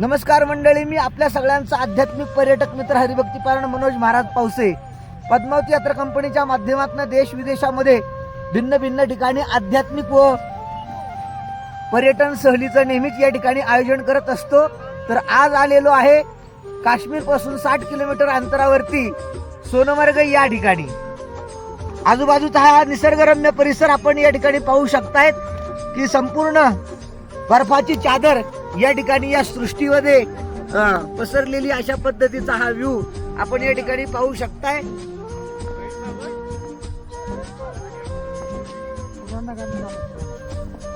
नमस्कार मंडळी मी आपल्या सगळ्यांचा आध्यात्मिक पर्यटक मित्र हरिभक्तीपारण मनोज महाराज पावसे. पद्मावती यात्रा कंपनीच्या माध्यमातून देश विदेशामध्ये भिन्न भिन्न ठिकाणी आध्यात्मिक व पर्यटन सहलीचं नेहमीच या ठिकाणी आयोजन करत असतो. तर आज आलेलो आहे काश्मीरपासून साठ किलोमीटर अंतरावरती सोनमार्ग या ठिकाणी. आजूबाजूचा हा निसर्गरम्य परिसर आपण या ठिकाणी पाहू शकतायत की संपूर्ण बर्फाची चादर या ठिकाणी या सृष्टीमध्ये पसरलेली अशा पद्धतीचा हा व्ह्यू आपण या ठिकाणी पाहू शकताय.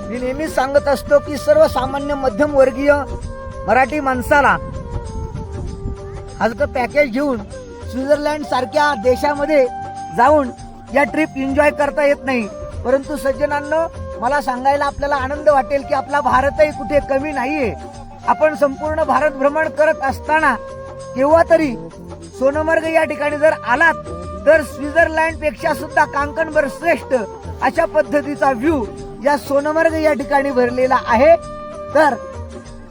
मी नेहमीच सांगत असतो की सर्वसामान्य मध्यम वर्गीय मराठी माणसाला हलकं पॅकेज घेऊन स्वित्झर्लंड सारख्या देशामध्ये जाऊन या ट्रिप एन्जॉय करता येत नाही. परंतु सज्जनांना मला सांगायला आपल्याला आनंद वाटेल की आपला भारतही कुठे कमी नाहीये. आपण संपूर्ण भारत भ्रमण करत असताना केव्हा तरी सोनमर्ग या ठिकाणी जर आलात तर स्वित्झर्लंडपेक्षा सुद्धा कांकणभर श्रेष्ठ अशा पद्धतीचा व्ह्यू या सोनमर्ग या ठिकाणी भरलेला आहे. तर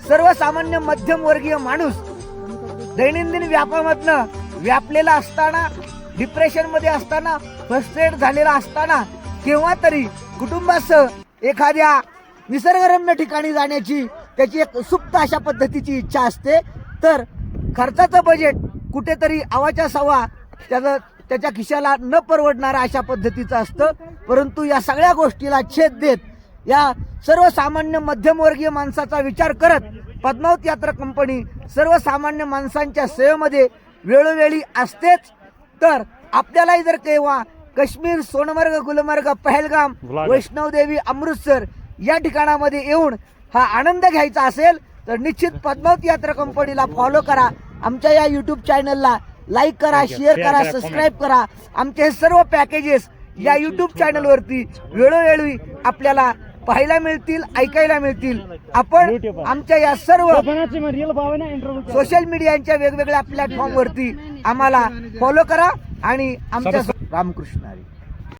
सर्वसामान्य मध्यमवर्गीय माणूस दैनंदिन व्यापामधनं व्यापलेला असताना डिप्रेशनमध्ये असताना फ्रस्ट्रेट झालेला असताना केव्हा तरी कुटुंबासह एखाद्या निसर्गरम्य ठिकाणी जाण्याची त्याची एक सुप्त अशा पद्धतीची इच्छा असते. तर खर्चाचं बजेट कुठेतरी आवाच्या सवा त्याचं त्याच्या खिशाला न परवडणारा अशा पद्धतीचं असतं. परंतु या सगळ्या गोष्टीला छेद देत या सर्वसामान्य मध्यमवर्गीय माणसाचा विचार करत पद्मावत यात्रा कंपनी सर्वसामान्य माणसांच्या सेवेमध्ये वेळोवेळी असतेच. तर आपल्यालाही जर केव्हा काश्मीर सोनमर्ग गुलमर्ग पहलगाम वैष्णवदेवी अमृतसर या ठिकाणामध्ये येऊन हा आनंद घ्यायचा असेल तर निश्चित पद्मावती यात्रा कंपनीला फॉलो करा. आमच्या या युट्यूब चॅनलला लाईक करा शेअर करा सबस्क्राईब करा. आमचे हे सर्व पॅकेजेस या युट्यूब चॅनलवरती वेळोवेळी आपल्याला पाहायला मिळतील ऐकायला मिळतील. आपण आमच्या या सर्व सोशल मीडियाच्या वेगवेगळ्या प्लॅटफॉर्मवरती आम्हाला फॉलो करा आणि आमच्या रामकृष्ण हरी.